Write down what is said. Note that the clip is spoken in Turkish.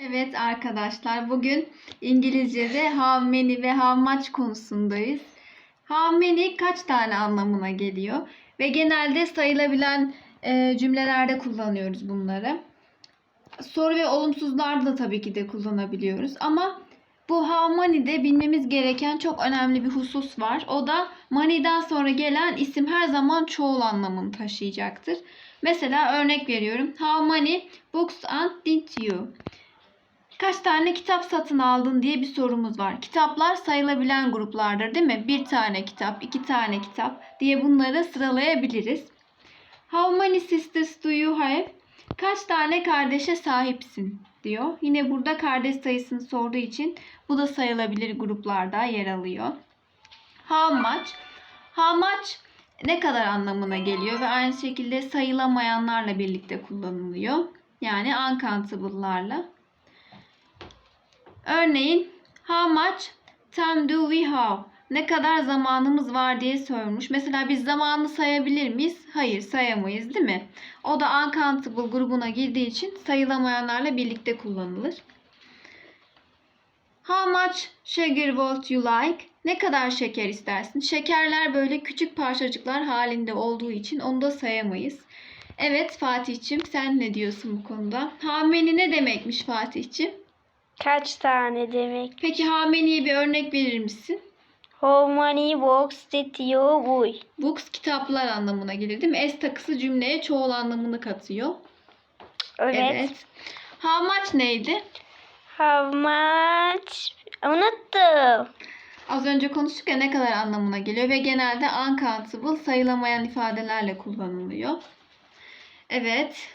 Evet arkadaşlar bugün İngilizce'de how many ve how much konusundayız. How many kaç tane anlamına geliyor ve genelde sayılabilen e, cümlelerde kullanıyoruz bunları. Soru ve olumsuzlarda da tabii ki de kullanabiliyoruz ama bu how many'de bilmemiz gereken çok önemli bir husus var. O da money'den sonra gelen isim her zaman çoğul anlamını taşıyacaktır. Mesela örnek veriyorum. How many books and did you? Kaç tane kitap satın aldın diye bir sorumuz var. Kitaplar sayılabilen gruplardır değil mi? Bir tane kitap, iki tane kitap diye bunları sıralayabiliriz. How many sisters do you have? Kaç tane kardeşe sahipsin diyor. Yine burada kardeş sayısını sorduğu için bu da sayılabilir gruplarda yer alıyor. How much? How much ne kadar anlamına geliyor ve aynı şekilde sayılamayanlarla birlikte kullanılıyor. Yani uncountable'larla. Örneğin how much time do we have? Ne kadar zamanımız var diye sormuş. Mesela biz zamanını sayabilir miyiz? Hayır sayamayız değil mi? O da uncountable grubuna girdiği için sayılamayanlarla birlikte kullanılır. How much sugar would you like? Ne kadar şeker istersin? Şekerler böyle küçük parçacıklar halinde olduğu için onu da sayamayız. Evet Fatih'cim sen ne diyorsun bu konuda? Many ne demekmiş Fatih'cim? Kaç tane demek? Peki how many'ye bir örnek verir misin? How many books did you buy? Books kitaplar anlamına gelir değil mi? S takısı cümleye çoğul anlamını katıyor. Evet. How much neydi? How much? Unuttum. Az önce konuştuk ya ne kadar anlamına geliyor ve genelde uncountable sayılamayan ifadelerle kullanılıyor. Evet.